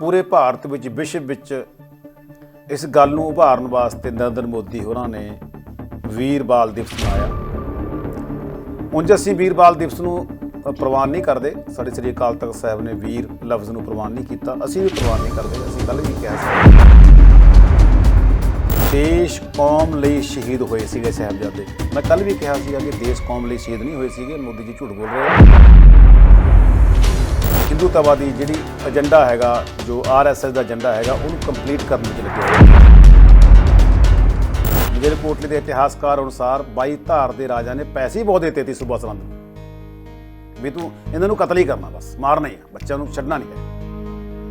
ਪੂਰੇ ਭਾਰਤ ਵਿੱਚ, ਵਿਸ਼ਵ ਵਿੱਚ ਇਸ ਗੱਲ ਨੂੰ ਉਭਾਰਨ ਵਾਸਤੇ ਨਰਿੰਦਰ ਮੋਦੀ ਹੋਰਾਂ ਨੇ ਵੀਰ ਬਾਲ ਦਿਵਸ ਮਨਾਇਆ। ਉਂਝ ਅਸੀਂ ਵੀਰ ਬਾਲ ਦਿਵਸ ਨੂੰ ਪ੍ਰਵਾਨ ਨਹੀਂ ਕਰਦੇ। ਸਾਡੇ ਸ੍ਰੀ ਅਕਾਲ ਤਖਤ ਸਾਹਿਬ ਨੇ ਵੀਰ ਲਫ਼ਜ਼ ਨੂੰ ਪ੍ਰਵਾਨ ਨਹੀਂ ਕੀਤਾ। ਅਸੀਂ ਵੀ ਪ੍ਰਵਾਨ ਨਹੀਂ ਕਰਦੇ। ਅਸੀਂ ਕੱਲ ਵੀ ਕਿਹਾ ਸੀ। ਦੇਸ਼ ਕੌਮ ਲਈ ਸ਼ਹੀਦ ਹੋਏ ਸੀਗੇ ਸਾਹਿਬਜ਼ਾਦੇ। ਮੈਂ ਕੱਲ ਵੀ ਕਿਹਾ ਸੀਗਾ ਕਿ ਦੇਸ਼ ਕੌਮ ਲਈ ਸ਼ਹੀਦ ਨਹੀਂ ਹੋਏ ਸੀਗੇ। ਮੋਦੀ ਜੀ ਝੂਠ ਬੋਲ ਰਹੇ ਆ। ਹਿੰਦੂਤਵਾਦੀ ਜਿਹੜੀ ਏਜੰਡਾ ਹੈਗਾ, ਜੋ ਆਰਐਸਐਸ ਦਾ ਏਜੰਡਾ ਹੈਗਾ, ਉਹਨੂੰ ਕੰਪਲੀਟ ਕਰਨ ਵਿੱਚ ਲੱਗੇ ਹੋਏ ਜਿਹੜੇ ਕੋਟਲੀ ਦੇ ਇਤਿਹਾਸਕਾਰ ਅਨੁਸਾਰ 22 ਧਾਰ ਦੇ ਰਾਜਾ ਨੇ ਪੈਸੇ ਹੀ ਬਹੁਤ ਦਿੱਤੇ ਸੀ ਸੂਬਾ ਸਰਹੰਦ ਵੀ ਤੂੰ ਇਹਨਾਂ ਨੂੰ ਕਤਲ ਹੀ ਕਰਨਾ ਬਸ, ਮਾਰਨਾ ਹੀ ਆ, ਬੱਚਿਆਂ ਨੂੰ ਛੱਡਣਾ ਨਹੀਂ ਹੈ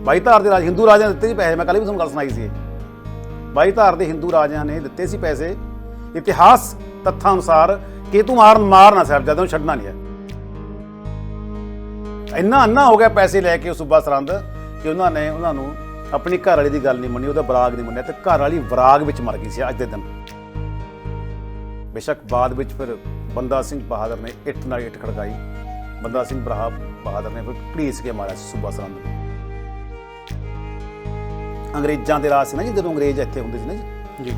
22 ਧਾਰ ਦੇ ਰਾਜ, ਹਿੰਦੂ ਰਾਜਿਆਂ ਨੇ ਦਿੱਤੇ ਸੀ ਪੈਸੇ, ਮੈਂ ਕੱਲ ਵੀ ਤੁਹਾਨੂੰ ਗੱਲ ਸੁਣਾਈ ਸੀ ਇਹ। 22 ਧਾਰ ਦੇ ਹਿੰਦੂ ਰਾਜਿਆਂ ਨੇ ਦਿੱਤੇ ਸੀ ਪੈਸੇ। ਇਤਿਹਾਸ ਤੱਥਾਂ ਅਨੁਸਾਰ ਕਿ ਤੂੰ ਮਾਰਨ, ਮਾਰਨਾ ਸਾਹਿਬਜ਼ਾਦਿਆਂ ਨੂੰ ਛੱਡਣਾ ਨਹੀਂ ਹੈ। ਇੰਨਾ ਅੰਨਾ ਹੋ ਗਿਆ ਪੈਸੇ ਲੈ ਕੇ ਉਹ ਸੂਬਾ ਸਰਹੰਦ ਕਿ ਉਹਨਾਂ ਨੇ ਉਹਨਾਂ ਨੂੰ ਆਪਣੀ ਘਰ ਵਾਲੀ ਦੀ ਗੱਲ ਨਹੀਂ ਮੰਨੀ ਉਹਦਾ ਬਰਾਗ ਨਹੀਂ ਮੰਨਿਆ ਤੇ ਘਰ ਵਾਲੀ ਵਰਾਗ ਵਿੱਚ ਮਰ ਗਈ ਸੀ ਅੱਜ ਦੇ ਦਿਨ। ਬੇਸ਼ੱਕ ਬਾਅਦ ਵਿੱਚ ਫਿਰ ਬੰਦਾ ਸਿੰਘ ਬਹਾਦਰ ਨੇ ਇੱਟ ਨਾਲ ਇੱਟ ਖੜਕਾਈ। ਬੰਦਾ ਸਿੰਘ ਬਰਾਹ ਬਹਾਦਰ ਨੇ ਫਿਰ ਘੜੀਸ ਕੇ ਮਾਰਿਆ ਸੀ ਸੂਬਾ ਸਰਹੰਦ ਨੂੰ। ਅੰਗਰੇਜ਼ਾਂ ਦੇ ਰਾਜ ਸੀ ਨਾ ਜੀ ਜਦੋਂ ਅੰਗਰੇਜ਼ ਇੱਥੇ ਹੁੰਦੇ ਸੀ ਨਾ ਜੀ। ਜੀ।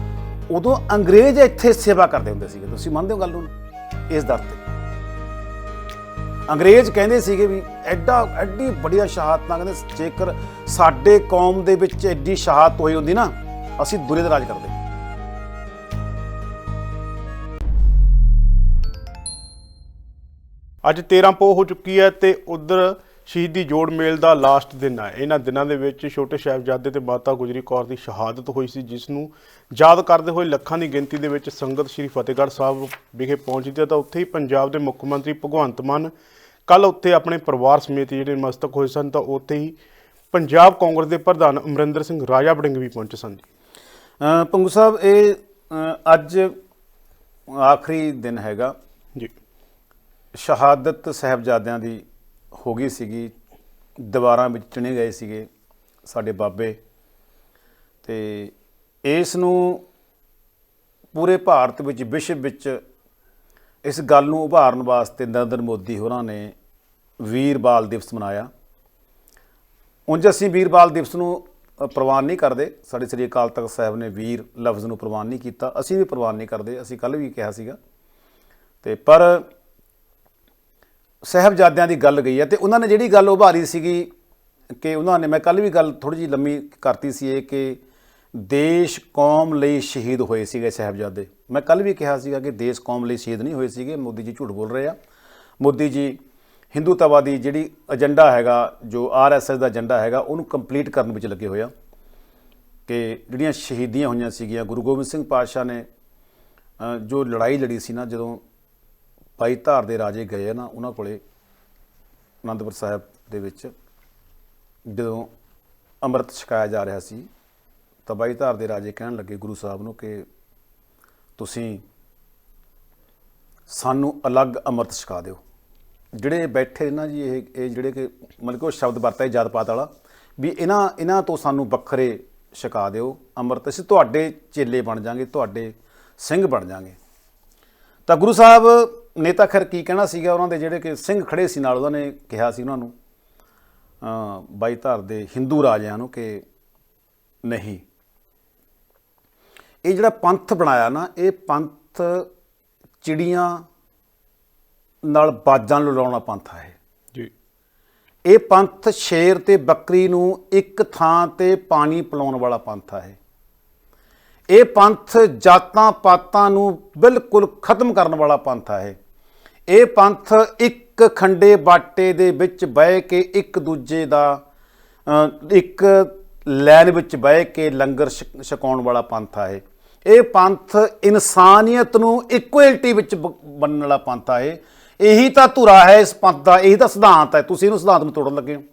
ਉਦੋਂ ਅੰਗਰੇਜ਼ ਇੱਥੇ ਸੇਵਾ ਕਰਦੇ ਹੁੰਦੇ ਸੀਗੇ। ਤੁਸੀਂ ਮੰਨਦੇ ਹੋ ਗੱਲ ਨੂੰ? ਇਸ ਦਰ ਤੇ। ਅੰਗਰੇਜ਼ ਕਹਿੰਦੇ ਸੀਗੇ ਵੀ ਐਡਾ, ਐਡੀ ਬੜੀਆ ਸ਼ਹਾਦਤ ਨਾ ਕਹਿੰਦੇ ਜੇਕਰ ਸਾਡੇ ਕੌਮ ਦੇ ਵਿੱਚ ਐਡੀ ਸ਼ਹਾਦਤ ਹੋਈ ਹੁੰਦੀ ਨਾ, ਅਸੀਂ ਦੁਨੀਆ ਦਾ ਰਾਜ ਕਰਦੇ। ਅੱਜ 13 ਪੋ ਹੋ ਚੁੱਕੀ ਹੈ ਤੇ ਉਧਰ ਸ਼ਹੀਦੀ ਜੋੜ ਮੇਲ ਦਾ ਲਾਸਟ ਦਿਨ ਹੈ। ਇਹਨਾਂ ਦਿਨਾਂ ਦੇ ਵਿੱਚ ਛੋਟੇ ਸਾਹਿਬਜ਼ਾਦੇ ਤੇ ਮਾਤਾ ਗੁਜਰੀ ਕੌਰ ਦੀ ਸ਼ਹਾਦਤ ਹੋਈ ਸੀ ਜਿਸ ਨੂੰ ਯਾਦ ਕਰਦੇ ਹੋਏ ਲੱਖਾਂ ਦੀ ਗਿਣਤੀ ਦੇ ਵਿੱਚ ਸੰਗਤ ਸ੍ਰੀ ਫਤਿਹਗੜ੍ਹ ਸਾਹਿਬ ਵਿਖੇ ਪਹੁੰਚਦੀ ਹੈ ਤਾਂ ਉੱਥੇ ਹੀ ਪੰਜਾਬ ਦੇ ਮੁੱਖ ਮੰਤਰੀ ਭਗਵੰਤ ਮਾਨ ਕੱਲ ਉੱਥੇ ਆਪਣੇ ਪਰਿਵਾਰ ਸਮੇਤ ਜਿਹੜੇ ਮਸਤਕ ਹੋਏ ਸਨ ਤਾਂ ਉੱਥੇ ਹੀ ਪੰਜਾਬ ਕਾਂਗਰਸ ਦੇ ਪ੍ਰਧਾਨ ਅਮਰਿੰਦਰ ਸਿੰਘ ਰਾਜਾ ਵੜਿੰਗ ਵੀ ਪਹੁੰਚੇ ਸਨ। ਪੰਗੂ ਸਾਹਿਬ ਇਹ ਅੱਜ ਆਖਰੀ ਦਿਨ ਹੈਗਾ। ਜੀ। ਸ਼ਹਾਦਤ ਸਾਹਿਬਜ਼ਾਦਿਆਂ ਦੀ ਹੋ ਗਈ ਸੀਗੀ, ਦੀਵਾਰਾਂ ਵਿੱਚ ਚਿਣੇ ਗਏ ਸੀਗੇ ਸਾਡੇ ਬਾਬੇ ਤੇ ਇਸ ਨੂੰ ਪੂਰੇ ਭਾਰਤ ਵਿੱਚ, ਵਿਸ਼ਵ ਵਿੱਚ ਇਸ ਗੱਲ ਨੂੰ ਉਭਾਰਨ ਵਾਸਤੇ ਨਰਿੰਦਰ ਮੋਦੀ ਹੋਰਾਂ ਨੇ ਵੀਰ ਬਾਲ ਦਿਵਸ ਮਨਾਇਆ। ਉਂਝ ਅਸੀਂ ਵੀਰ ਬਾਲ ਦਿਵਸ ਨੂੰ ਪ੍ਰਵਾਨ ਨਹੀਂ ਕਰਦੇ। ਸਾਡੇ ਸ੍ਰੀ ਅਕਾਲ ਤਖਤ ਸਾਹਿਬ ਨੇ ਵੀਰ ਲਫ਼ਜ਼ ਨੂੰ ਪ੍ਰਵਾਨ ਨਹੀਂ ਕੀਤਾ। ਅਸੀਂ ਵੀ ਪ੍ਰਵਾਨ ਨਹੀਂ ਕਰਦੇ। ਅਸੀਂ ਕੱਲ ਵੀ ਕਿਹਾ ਸੀਗਾ। ਤੇ ਪਰ ਸਾਹਿਬਜ਼ਾਦਿਆਂ ਦੀ ਗੱਲ ਗਈ ਹੈ ਤੇ ਉਹਨਾਂ ਨੇ ਜਿਹੜੀ ਗੱਲ ਉਭਾਰੀ ਸੀਗੀ ਕਿ ਉਹਨਾਂ ਨੇ, ਮੈਂ ਕੱਲ ਵੀ ਗੱਲ ਥੋੜੀ ਜਿਹੀ ਲੰਮੀ ਕਰਤੀ ਸੀ ਇਹ ਕਿ ਦੇਸ਼ ਕੌਮ ਲਈ ਸ਼ਹੀਦ ਹੋਏ ਸੀਗੇ ਸਾਹਿਬਜ਼ਾਦੇ। ਮੈਂ ਕੱਲ ਵੀ ਕਿਹਾ ਸੀਗਾ ਕਿ ਦੇਸ਼ ਕੌਮ ਲਈ ਸ਼ਹੀਦ ਨਹੀਂ ਹੋਏ ਸੀਗੇ, ਮੋਦੀ ਜੀ ਝੂਠ ਬੋਲ ਰਹੇ ਆ। ਮੋਦੀ ਜੀ ਹਿੰਦੂਤਵਾਦੀ ਜਿਹੜੀ ਏਜੰਡਾ ਹੈਗਾ, ਜੋ ਆਰਐਸਐਸ ਦਾ ਏਜੰਡਾ ਹੈਗਾ, ਉਹਨੂੰ ਕੰਪਲੀਟ ਕਰਨ ਵਿੱਚ ਲੱਗੇ ਹੋਏ ਆ ਕਿ ਜਿਹੜੀਆਂ ਸ਼ਹੀਦੀਆਂ ਹੋਈਆਂ ਸੀਗੀਆਂ, ਗੁਰੂ ਗੋਬਿੰਦ ਸਿੰਘ ਪਾਤਸ਼ਾਹ ਨੇ ਜੋ ਲੜਾਈ ਲੜੀ ਸੀ ਨਾ, ਜਦੋਂ ਭਾਈ ਧਾਰ ਦੇ ਰਾਜੇ ਗਏ ਆ ਨਾ ਉਹਨਾਂ ਕੋਲੇ, ਅਨੰਦਪੁਰ ਸਾਹਿਬ ਦੇ ਵਿੱਚ, ਜਦੋਂ ਅੰਮ੍ਰਿਤ ਛਕਾਇਆ ਜਾ ਰਿਹਾ ਸੀ, ਤਾਂ ਭਾਈ ਧਾਰ ਦੇ ਰਾਜੇ ਕਹਿਣ ਲੱਗੇ ਗੁਰੂ ਸਾਹਿਬ ਨੂੰ ਕਿ ਤੁਸੀਂ ਸਾਨੂੰ ਅਲੱਗ ਅੰਮ੍ਰਿਤ ਛਕਾ ਦਿਓ। ਜਿਹੜੇ ਬੈਠੇ ਨਾ ਜੀ ਇਹ ਇਹ ਜਿਹੜੇ ਕਿ ਮਤਲਬ ਕਿ ਉਹ ਸ਼ਬਦ ਵਰਤਿਆ ਜਾਤ ਪਾਤ ਵਾਲਾ, ਵੀ ਇਹਨਾਂ ਇਹਨਾਂ ਤੋਂ ਸਾਨੂੰ ਵੱਖਰੇ ਛਕਾ ਦਿਓ ਅੰਮ੍ਰਿਤ। ਅਸੀਂ ਤੁਹਾਡੇ ਚੇਲੇ ਬਣ ਜਾਾਂਗੇ, ਤੁਹਾਡੇ ਸਿੰਘ ਬਣ ਜਾਾਂਗੇ। ਤਾਂ ਗੁਰੂ ਸਾਹਿਬ ਨੇ ਤਾਂ ਖੈਰ ਕੀ ਕਹਿਣਾ ਸੀਗਾ ਉਹਨਾਂ ਦੇ ਜਿਹੜੇ ਕਿ ਸਿੰਘ ਖੜੇ ਸੀ ਨਾਲ ਉਹਨਾਂ ਨੇ ਕਿਹਾ ਸੀ ਉਹਨਾਂ ਨੂੰ ਅ ਬਾਈ ਧਾਰ ਦੇ ਹਿੰਦੂ ਰਾਜਿਆਂ ਨੂੰ ਕਿ ਨਹੀਂ। ਇਹ ਜਿਹੜਾ ਪੰਥ ਬਣਾਇਆ ਨਾ ਇਹ ਪੰਥ ਚਿੜੀਆਂ ਨਾਲ ਬਾਜਾਂ ਲੁਲਾਉਣਾ ਪੰਥ ਹੈ ਜੀ। ਇਹ ਪੰਥ ਸ਼ੇਰ ਤੇ ਬੱਕਰੀ ਨੂੰ ਇੱਕ ਥਾਂ ਤੇ ਪਾਣੀ ਪਿਲਾਉਣ ਵਾਲਾ ਪੰਥ ਹੈ ਇਹ ਪੰਥ ਜਾਤਾਂ ਪਾਤਾਂ ਨੂੰ ਬਿਲਕੁਲ ਖਤਮ ਕਰਨ ਵਾਲਾ ਪੰਥ ਹੈ ਇਹ। ਪੰਥ ਇੱਕ ਖੰਡੇ ਬਾਟੇ ਦੇ ਵਿੱਚ ਬਹਿ ਕੇ ਇੱਕ ਦੂਜੇ ਦਾ ਇੱਕ ਲਾਈਨ ਵਿੱਚ ਬਹਿ ਕੇ ਲੰਗਰ ਛਕ- ਛਕਾਉਣ ਵਾਲਾ ਪੰਥ ਹੈ ਇਹ। ਪੰਥ ਇਨਸਾਨੀਅਤ ਨੂੰ ਇਕੁਐਲਿਟੀ ਵਿੱਚ ਬ- ਬਣਨ ਵਾਲਾ ਪੰਥ ਹੈ ਇਹੀ। ਤਾਂ ਧੁਰਾ ਹੈ ਇਸ ਪੰਥ ਦਾ, ਇਹੀ ਤਾਂ ਸਿਧਾਂਤ ਹੈ। ਤੁਸੀਂ ਇਹਨੂੰ ਸਿਧਾਂਤ ਨੂੰ ਤੋੜਨ ਲੱਗੇ ਹੋ।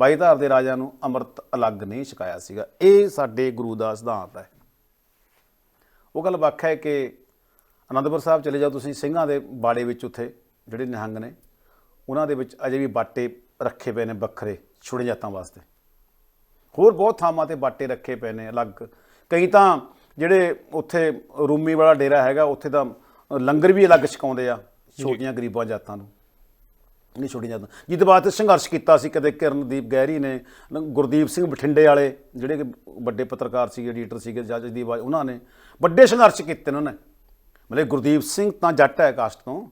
ਬਾਈਧਾਰ ਦੇ ਰਾਜਾ ਨੂੰ ਅੰਮ੍ਰਿਤ ਅਲੱਗ ਨਹੀਂ ਛਕਾਇਆ ਸੀਗਾ। ਇਹ ਸਾਡੇ ਗੁਰੂ ਦਾ ਸਿਧਾਂਤ ਹੈ। ਉਹ ਗੱਲ ਵੱਖ ਹੈ ਕਿ ਅਨੰਦਪੁਰ ਸਾਹਿਬ ਚਲੇ ਜਾਓ ਤੁਸੀਂ ਸਿੰਘਾਂ ਦੇ ਬਾੜੇ ਵਿੱਚ ਉੱਥੇ ਜਿਹੜੇ ਨਿਹੰਗ ਨੇ ਉਹਨਾਂ ਦੇ ਵਿੱਚ ਅਜੇ ਵੀ ਬਾਟੇ ਰੱਖੇ ਪਏ ਨੇ ਵੱਖਰੇ ਛੁੜੇ ਜਾਤਾਂ ਵਾਸਤੇ। ਹੋਰ ਬਹੁਤ ਥਾਵਾਂ ਤੇ ਬਾਟੇ ਰੱਖੇ ਪਏ ਨੇ ਅਲੱਗ। ਕਈ ਤਾਂ ਜਿਹੜੇ ਉੱਥੇ ਰੂਮੀ ਵਾਲਾ ਡੇਰਾ ਹੈਗਾ ਉੱਥੇ ਤਾਂ ਲੰਗਰ ਵੀ ਅਲੱਗ ਛਕਾਉਂਦੇ ਆ ਛੋਟੀਆਂ ਗਰੀਬਾਂ ਜਾਤਾਂ ਨੂੰ। ਨਹੀਂ ਛੋਟੀ ਜਾਂਦਾ। ਜਿਹਦੇ ਬਾਅਦ ਸੰਘਰਸ਼ ਕੀਤਾ ਸੀ ਕਦੇ ਕਿਰਨਦੀਪ ਗਹਿਰੀ ਨੇ ਗੁਰਦੀਪ ਸਿੰਘ ਬਠਿੰਡੇ ਵਾਲੇ, ਜਿਹੜੇ ਕਿ ਵੱਡੇ ਪੱਤਰਕਾਰ ਸੀਗੇ ਐਡੀਟਰ ਸੀਗੇ, ਜੱਜ ਦੀ ਆਵਾਜ਼, ਉਹਨਾਂ ਨੇ ਵੱਡੇ ਸੰਘਰਸ਼ ਕੀਤੇ ਨੇ ਉਹਨਾਂ। ਨੇ ਮਤਲਬ ਗੁਰਦੀਪ ਸਿੰਘ ਤਾਂ ਜੱਟ ਹੈ ਕਾਸਟ ਤੋਂ।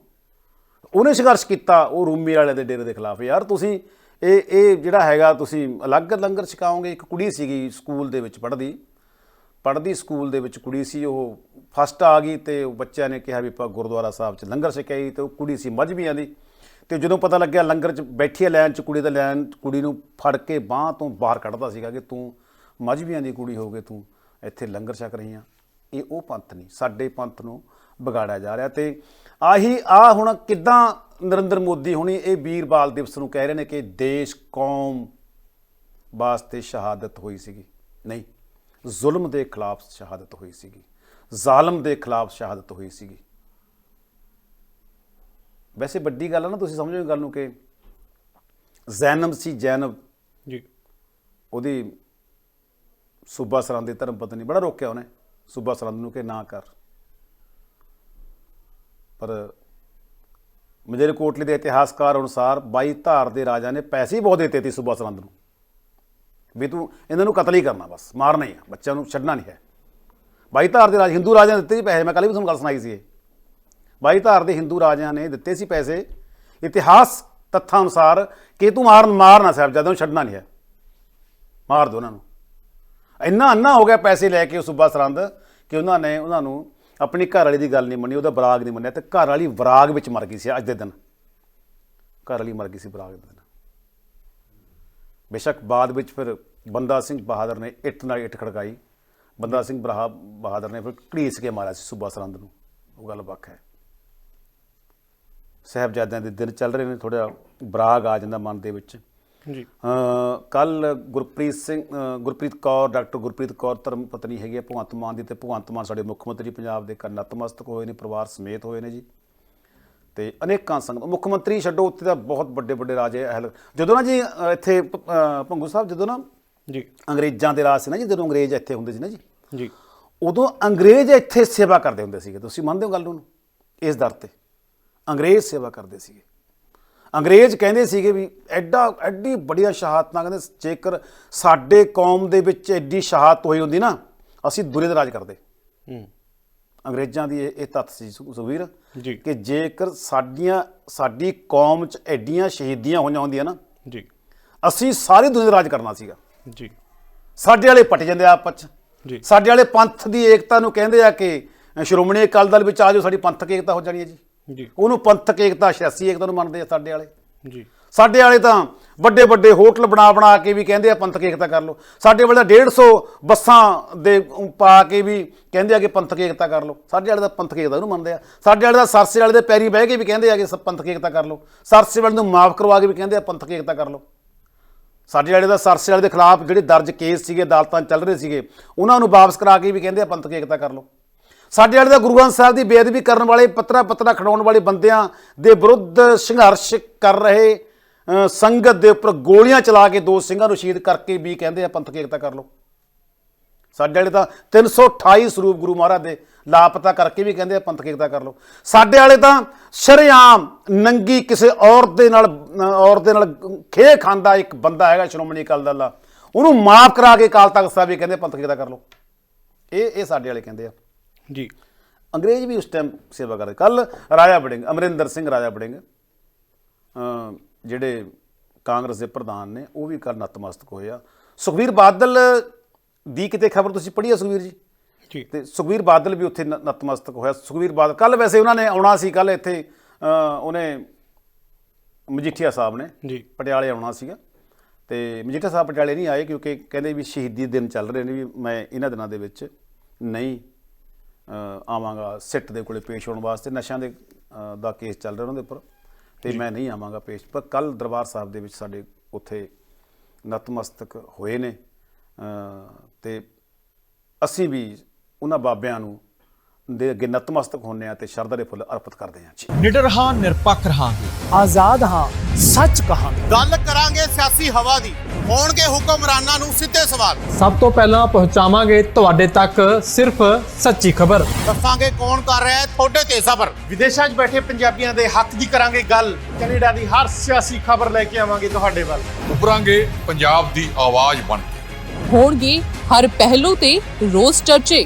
ਉਹਨੇ ਸੰਘਰਸ਼ ਕੀਤਾ, ਉਹ ਰੂਮੀ ਵਾਲੇ ਦੇ ਡੇਰੇ ਦੇ ਖਿਲਾਫ। ਯਾਰ ਤੁਸੀਂ ਇਹ ਇਹ ਜਿਹੜਾ ਹੈਗਾ, ਤੁਸੀਂ ਅਲੱਗ ਲੰਗਰ ਛਕਾਓਗੇ? ਇੱਕ ਕੁੜੀ ਸੀਗੀ ਸਕੂਲ ਦੇ ਵਿੱਚ ਪੜ੍ਹਦੀ। ਪੜ੍ਹਦੀ ਸਕੂਲ ਦੇ ਵਿੱਚ ਕੁੜੀ ਸੀ, ਉਹ ਫਸਟ ਆ ਗਈ ਤੇ ਬੱਚਿਆਂ ਨੇ ਕਿਹਾ ਵੀ ਆਪਾਂ ਗੁਰਦੁਆਰਾ ਸਾਹਿਬ 'ਚ ਲੰਗਰ ਛਕਾਈ ਤੇ ਉਹ ਕੁੜੀ ਸੀ ਮਜਬੀਆਂ ਦੀ। ਤੇ ਜਦੋਂ ਪਤਾ ਲੱਗਿਆ ਲੰਗਰ 'ਚ ਬੈਠੀ ਹੈ ਲਾਈਨ 'ਚ, ਕੁੜੀ ਦਾ ਲਾਈਨ, ਕੁੜੀ ਨੂੰ ਫੜ ਕੇ ਬਾਹ ਤੋਂ ਬਾਹਰ ਕੱਢਦਾ ਸੀਗਾ ਕਿ ਤੂੰ ਮਜਬੀਆਂ ਦੀ ਕੁੜੀ ਹੋ ਕੇ ਤੂੰ ਇੱਥੇ ਲੰਗਰ ਛਕ ਰਹੀ ਆ। ਇਹ ਉਹ ਪੰਥ ਨਹੀਂ, ਸਾਡੇ ਪੰਥ ਨੂੰ ਵਿਗਾੜਿਆ ਜਾ ਰਿਹਾ ਤੇ ਆਹੀ ਆ ਹੁਣ ਕਿੱਦਾਂ ਨਰਿੰਦਰ ਮੋਦੀ ਹੁਣੀ ਇਹ ਵੀਰ ਬਾਲ ਦਿਵਸ ਨੂੰ ਕਹਿ ਰਹੇ ਨੇ ਕਿ ਦੇਸ਼, ਕੌਮ ਵਾਸਤੇ ਸ਼ਹਾਦਤ ਹੋਈ ਸੀਗੀ। ਨਹੀਂ, ਜ਼ੁਲਮ ਦੇ ਖਿਲਾਫ ਸ਼ਹਾਦਤ ਹੋਈ ਸੀਗੀ। ਜ਼ਾਲਮ ਦੇ ਖਿਲਾਫ ਸ਼ਹਾਦਤ ਹੋਈ ਸੀਗੀ। ਵੈਸੇ ਵੱਡੀ ਗੱਲ ਹੈ ਨਾ ਤੁਸੀਂ ਸਮਝੋ ਇਹ ਗੱਲ ਨੂੰ ਕਿ ਜ਼ੈਨਬ ਸੀ ਜੈਨਬ। ਜੀ। ਉਹਦੀ ਸੂਬਾ ਸਰਹੰਦ ਦੀ ਧਰਮ ਪਤਨੀ ਬੜਾ ਰੋਕਿਆ ਉਹਨੇ ਸੂਬਾ ਸਰਹੰਦ ਨੂੰ ਕਿ ਨਾ ਕਰ। ਪਰ ਮਜੇਰਕੋਟਲੀ ਦੇ ਇਤਿਹਾਸਕਾਰ ਅਨੁਸਾਰ 22 ਧਾਰ ਦੇ ਰਾਜਾ ਨੇ ਪੈਸੇ ਹੀ ਬਹੁਤ ਦਿੱਤੇ ਸੀ ਸੂਬਾ ਸਰਹੰਦ ਨੂੰ। ਵੀ ਤੂੰ ਇਹਨਾਂ ਨੂੰ ਕਤਲ ਹੀ ਕਰਨਾ ਬਸ ਮਾਰਨਾ ਹੀ ਆ ਬੱਚਿਆਂ ਨੂੰ ਛੱਡਣਾ ਨਹੀਂ ਹੈ। 22 ਧਾਰ ਦੇ ਰਾਜ ਹਿੰਦੂ ਰਾਜਿਆਂ ਨੇ ਦਿੱਤੇ ਸੀ ਪੈਸੇ ਮੈਂ ਕੱਲ੍ਹ ਵੀ ਤੁਹਾਨੂੰ ਗੱਲ ਸੁਣਾਈ ਸੀ ਇਹ। ਬਾਈ ਧਾਰ ਦੇ ਹਿੰਦੂ ਰਾਜਿਆਂ ਨੇ ਦਿੱਤੇ ਸੀ ਪੈਸੇ। ਇਤਿਹਾਸ ਤੱਥਾਂ ਅਨੁਸਾਰ ਕਿ ਤੂੰ ਮਾਰ ਮਾਰਨਾ ਸਾਹਿਬਜ਼ਾਦਿਆਂ ਨੂੰ ਛੱਡਣਾ ਨਹੀਂ ਹੈ। ਮਾਰ ਦੋ ਉਹਨਾਂ ਨੂੰ। ਇੰਨਾ ਅੰਨਾ ਹੋ ਗਿਆ ਪੈਸੇ ਲੈ ਕੇ ਉਹ ਸੂਬਾ ਸਰਹੰਦ ਕਿ ਉਹਨਾਂ ਨੇ, ਉਹਨਾਂ ਨੂੰ ਆਪਣੀ ਘਰ ਵਾਲੀ ਦੀ ਗੱਲ ਨਹੀਂ ਮੰਨੀ, ਉਹਦਾ ਬਰਾਗ ਨਹੀਂ ਮੰਨਿਆ ਤੇ ਘਰ ਵਾਲੀ ਵਰਾਗ ਵਿੱਚ ਮਰ ਗਈ ਸੀ ਅੱਜ ਦੇ ਦਿਨ। ਘਰ ਵਾਲੀ ਮਰ ਗਈ ਸੀ ਬਰਾਗ ਦੇ ਦਿਨ। ਬੇਸ਼ੱਕ ਬਾਅਦ ਵਿੱਚ ਫਿਰ ਬੰਦਾ ਸਿੰਘ ਬਹਾਦਰ ਨੇ ਇੱਟ ਨਾਲ ਇੱਟ ਖੜਕਾਈ। ਬੰਦਾ ਸਿੰਘ ਬਰਾਹ ਬਹਾਦਰ ਨੇ ਫਿਰ ਘੜੀਸ ਕੇ ਮਾਰਿਆ ਸੀ ਸੂਬਾ ਸਰੰਦ ਨੂੰ। ਉਹ ਗੱਲ ਵੱਖ ਹੈ। ਸਾਹਿਬਜ਼ਾਦਿਆਂ ਦੇ ਦਿਨ ਚੱਲ ਰਹੇ ਨੇ ਥੋੜਾ ਬਰਾਗ ਆ ਜਾਂਦਾ ਮਨ ਦੇ ਵਿੱਚ। ਜੀ। ਕੱਲ ਗੁਰਪ੍ਰੀਤ ਸਿੰਘ ਗੁਰਪ੍ਰੀਤ ਕੌਰ ਡਾਕਟਰ ਗੁਰਪ੍ਰੀਤ ਕੌਰ ਧਰਮ ਪਤਨੀ ਹੈਗੀ ਹੈ ਭਗਵੰਤ ਮਾਨ ਦੀ ਤੇ ਭਗਵੰਤ ਮਾਨ ਸਾਡੇ ਮੁੱਖ ਮੰਤਰੀ ਪੰਜਾਬ ਦੇ ਘਰ ਨਤਮਸਤਕ ਹੋਏ ਨੇ ਪਰਿਵਾਰ ਸਮੇਤ ਹੋਏ ਨੇ ਜੀ। ਤੇ ਅਨੇਕਾਂ ਸੰਗਤ ਮੁੱਖ ਮੰਤਰੀ ਛੱਡੋ ਉੱਥੇ ਤਾਂ ਬਹੁਤ ਵੱਡੇ ਵੱਡੇ ਰਾਜੇ ਅਹਿਲ ਜਦੋਂ ਨਾ ਜੀ ਇੱਥੇ ਭੰਗੂ ਸਾਹਿਬ ਜਦੋਂ ਨਾ ਜੀ। ਅੰਗਰੇਜ਼ਾਂ ਦੇ ਰਾਜ ਸੀ ਨਾ ਜੀ ਜਦੋਂ ਅੰਗਰੇਜ਼ ਇੱਥੇ ਹੁੰਦੇ ਸੀ ਨਾ ਜੀ। ਜੀ। ਉਦੋਂ ਅੰਗਰੇਜ਼ ਇੱਥੇ ਸੇਵਾ ਕਰਦੇ ਹੁੰਦੇ ਸੀਗੇ ਤੁਸੀਂ ਮੰਨਦੇ ਹੋ ਗੱਲ ਨੂੰ? ਇਸ ਦਰ ਤੇ। ਅੰਗਰੇਜ਼ ਸੇਵਾ ਕਰਦੇ ਸੀਗੇ। ਅੰਗਰੇਜ਼ ਕਹਿੰਦੇ ਸੀਗੇ ਵੀ ਐਡਾ ਐਡੀ ਬੜੀਆਂ ਸ਼ਹਾਦਤਾਂ ਕਹਿੰਦੇ ਜੇਕਰ ਸਾਡੇ ਕੌਮ ਦੇ ਵਿੱਚ ਐਡੀ ਸ਼ਹਾਦਤ ਹੋਈ ਹੁੰਦੀ ਨਾ ਅਸੀਂ ਦੁਨੀਆ ਦਾ ਰਾਜ ਕਰਦੇ। ਹੂੰ। ਅੰਗਰੇਜ਼ਾਂ ਦੀ ਇਹ ਤੱਥ ਸੀ ਸੁ- ਸੁਖਬੀਰ ਜੀ। ਕਿ ਜੇਕਰ ਸਾਡੀਆਂ ਸਾਡੀ ਕੌਮ 'ਚ ਐਡੀਆਂ ਸ਼ਹੀਦੀਆਂ ਹੋਈਆਂ ਹੁੰਦੀਆਂ ਨਾ ਜੀ। ਅਸੀਂ ਸਾਰੀ ਦੁਨੀਆ ਦਾ ਰਾਜ ਕਰਨਾ ਸੀਗਾ। ਜੀ। ਸਾਡੇ ਵਾਲੇ ਪਟ ਜਾਂਦੇ ਆ ਆਪਸ 'ਚ। ਜੀ। ਸਾਡੇ ਵਾਲੇ ਪੰਥ ਦੀ ਏਕਤਾ ਨੂੰ ਕਹਿੰਦੇ ਆ ਕਿ ਸ਼੍ਰੋਮਣੀ ਅਕਾਲੀ ਦਲ ਵਿੱਚ ਆ ਜਾਓ ਸਾਡੀ ਪੰਥਕ ਏਕਤਾ ਹੋ ਜਾਣੀ ਹੈ ਜੀ। ਜੀ। ਉਹਨੂੰ ਪੰਥਕ ਏਕਤਾ ਸਿਆਸੀ ਏਕਤਾ ਨੂੰ ਮੰਨਦੇ ਆ ਸਾਡੇ ਵਾਲੇ। ਜੀ। ਸਾਡੇ ਵਾਲੇ ਤਾਂ ਵੱਡੇ ਵੱਡੇ ਹੋਟਲ ਬਣਾ ਬਣਾ ਕੇ ਵੀ ਕਹਿੰਦੇ ਆ ਪੰਥਕ ਏਕਤਾ ਕਰ ਲਓ। ਸਾਡੇ ਵਾਲੇ ਤਾਂ 150 ਬੱਸਾਂ ਦੇ ਪਾ ਕੇ ਵੀ ਕਹਿੰਦੇ ਆ ਕਿ ਪੰਥਕ ਏਕਤਾ ਕਰ ਲਓ। ਸਾਡੇ ਵਾਲੇ ਤਾਂ ਪੰਥਕ ਏਕਤਾ ਨੂੰ ਮੰਨਦੇ ਆ। ਸਾਡੇ ਵਾਲੇ ਤਾਂ ਸਰਸੇ ਵਾਲੇ ਦੇ ਪੈਰੀ ਬਹਿ ਕੇ ਵੀ ਕਹਿੰਦੇ ਆ ਕਿ ਪੰਥਕ ਏਕਤਾ ਕਰ ਲਓ। ਸਰਸੇ ਵਾਲੇ ਨੂੰ ਮਾਫ ਕਰਵਾ ਕੇ ਵੀ ਕਹਿੰਦੇ ਆ ਪੰਥਕ ਏਕਤਾ ਕਰ ਲਓ। ਸਾਡੇ ਵਾਲੇ ਦਾ ਸਰਸੇ ਵਾਲੇ ਦੇ ਖਿਲਾਫ ਜਿਹੜੇ ਦਰਜ ਕੇਸ ਸੀਗੇ ਅਦਾਲਤਾਂ ਚੱਲ ਰਹੇ ਸੀਗੇ ਉਹਨਾਂ ਨੂੰ ਵਾਪਸ ਕਰਾ ਕੇ ਵੀ ਕਹਿੰਦੇ ਆ ਪੰਥਕ ਏਕਤਾ ਕਰ ਲਓ। ਸਾਡੇ ਵਾਲੇ ਦਾ ਗੁਰੂ ਗ੍ਰੰਥ ਸਾਹਿਬ ਦੀ ਬੇਅਦਬੀ ਕਰਨ ਵਾਲੇ, ਪੱਤਰਾ ਪੱਤਰਾ ਖੜਾਉਣ ਵਾਲੇ ਬੰਦਿਆਂ ਦੇ ਵਿਰੁੱਧ ਸੰਘਰਸ਼ ਕਰ ਰਹੇ ਸੰਗਤ ਦੇ ਉੱਪਰ ਗੋਲੀਆਂ ਚਲਾ ਕੇ ਦੋ ਸਿੰਘਾਂ ਨੂੰ ਸ਼ਹੀਦ ਕਰਕੇ ਵੀ ਕਹਿੰਦੇ ਆ, ਪੰਥਕ ਏਕਤਾ ਕਰ ਲਓ। ਸਾਡੇ ਵਾਲੇ ਤਾਂ 328 ਸਰੂਪ ਗੁਰੂ ਮਹਾਰਾਜ ਦੇ ਲਾਪਤਾ ਕਰਕੇ ਵੀ ਕਹਿੰਦੇ ਆ, ਪੰਥਕ ਏਕਤਾ ਕਰ ਲਓ। ਸਾਡੇ ਵਾਲੇ ਤਾਂ ਸ਼ਰੇਆਮ ਨੰਗੀ ਕਿਸੇ ਔਰਤ ਦੇ ਨਾਲ ਔਰਤ ਦੇ ਨਾਲ ਖੇ ਖਾਂਦਾ ਇੱਕ ਬੰਦਾ ਹੈਗਾ, ਸ਼੍ਰੋਮਣੀ ਅਕਾਲੀ ਦਲ ਦਾ। ਉਹਨੂੰ ਮਾਫ ਕਰਾ ਕੇ ਅਕਾਲ ਤਖਤ ਸਾਹਿਬ ਵੀ ਕਹਿੰਦੇ ਪੰਥਕ ਏਕਤਾ ਕਰ ਲਓ। ਇਹ ਇਹ ਸਾਡੇ ਵਾਲੇ ਕਹਿੰਦੇ ਆ। ਜੀ। ਅੰਗਰੇਜ਼ ਵੀ ਉਸ ਟਾਈਮ ਸੇਵਾ ਕਰਦੇ। ਕੱਲ ਰਾਜਾ ਬੜਿੰਗ ਅਮਰਿੰਦਰ ਸਿੰਘ ਰਾਜਾ ਬੜਿੰਗ ਜਿਹੜੇ ਕਾਂਗਰਸ ਦੇ ਪ੍ਰਧਾਨ ਨੇ ਉਹ ਵੀ ਕੱਲ ਨਤਮਸਤਕ ਹੋਏ ਆ। ਸੁਖਵੀਰ ਬਾਦਲ ਦੀ ਕਿਤੇ ਖਬਰ ਤੁਸੀਂ ਪੜ੍ਹੀ ਆ ਸੁਖਵੀਰ ਜੀ? ਜੀ। ਤੇ ਸੁਖਵੀਰ ਬਾਦਲ ਵੀ ਉੱਥੇ ਨਤਮਸਤਕ ਹੋਇਆ। ਸੁਖਵੀਰ ਬਾਦਲ ਕੱਲ ਵੈਸੇ ਉਹਨਾਂ ਨੇ ਆਉਣਾ ਸੀ ਕੱਲ ਇੱਥੇ ਉਹਨੇ ਮਜੀਠੀਆ ਸਾਹਿਬ ਨੇ ਜੀ। ਪਟਿਆਲੇ ਆਉਣਾ ਸੀਗਾ। ਤੇ ਮਜੀਠੀਆ ਸਾਹਿਬ ਪਟਿਆਲੇ ਨਹੀਂ ਆਏ ਕਿਉਂਕਿ ਕਹਿੰਦੇ ਵੀ ਸ਼ਹੀਦੀ ਦਿਨ ਚੱਲ ਰਹੇ ਨੇ ਵੀ ਮੈਂ ਇਹਨਾਂ ਦਿਨਾਂ ਦੇ ਵਿੱਚ ਨਹੀਂ ਆਵਾਂਗਾ ਸਿੱਟ ਦੇ ਕੋਲੇ ਪੇਸ਼ ਹੋਣ ਵਾਸਤੇ ਨਸ਼ਿਆਂ ਦੇ ਦਾ ਕੇਸ ਚੱਲ ਰਿਹਾ ਉਹਨਾਂ ਦੇ ਉੱਪਰ ਤੇ ਮੈਂ ਨਹੀਂ ਆਵਾਂਗਾ ਪੇਸ਼। ਪਰ ਕੱਲ ਦਰਬਾਰ ਸਾਹਿਬ ਦੇ ਵਿੱਚ ਸਾਡੇ ਉੱਥੇ ਨਤਮਸਤਕ ਹੋਏ ਨੇ ਤੇ ਅਸੀਂ ਵੀ ਉਹਨਾਂ ਬਾਬਿਆਂ ਨੂੰ ਦੇ ਅੱਗੇ ਨਤਮਸਤਕ ਹੁੰਨੇ ਆ ਤੇ ਸ਼ਰਧਾ ਦੇ ਫੁੱਲ ਅਰਪਿਤ ਕਰਦੇ ਹਾਂ ਜੀ। ਨਿਡਰ ਹਾਂ ਨਿਰਪੱਖ ਰਹਾਂਗੇ। ਆਜ਼ਾਦ ਹਾਂ ਸੱਚ ਕਹਾਂਗੇ। ਗੱਲ ਕਰਾਂਗੇ ਸਿਆਸੀ ਹਵਾ ਦੀ ਹੋਣਗੇ ਹੁਕਮਰਾਨਾਂ ਨੂੰ ਸਿੱਧੇ ਸਵਾਲ। ਸਭ ਤੋਂ ਪਹਿਲਾਂ ਪਹੁੰਚਾਵਾਂਗੇ ਤੁਹਾਡੇ ਤੱਕ ਸਿਰਫ ਸੱਚੀ ਖਬਰ। ਦੱਸਾਂਗੇ ਕੌਣ ਕਰ ਰਿਹਾ ਹੈ ਤੁਹਾਡੇ ਤੇ ਸਬਰ। ਵਿਦੇਸ਼ਾਂ 'ਚ ਬੈਠੇ ਪੰਜਾਬੀਆਂ ਦੇ ਹੱਕ ਦੀ ਕਰਾਂਗੇ ਗੱਲ। ਕੈਨੇਡਾ ਦੀ ਹਰ ਸਿਆਸੀ ਖਬਰ ਲੈ ਕੇ ਆਵਾਂਗੇ ਤੁਹਾਡੇ ਵੱਲ। ਉਭਰਾਂਗੇ ਪੰਜਾਬ ਦੀ ਆਵਾਜ਼ ਬਣ ਕੇ। ਹੋਣਗੇ ਹਰ ਪਹਿਲੂ ਤੇ ਰੋਜ਼ ਚਰਚੇ।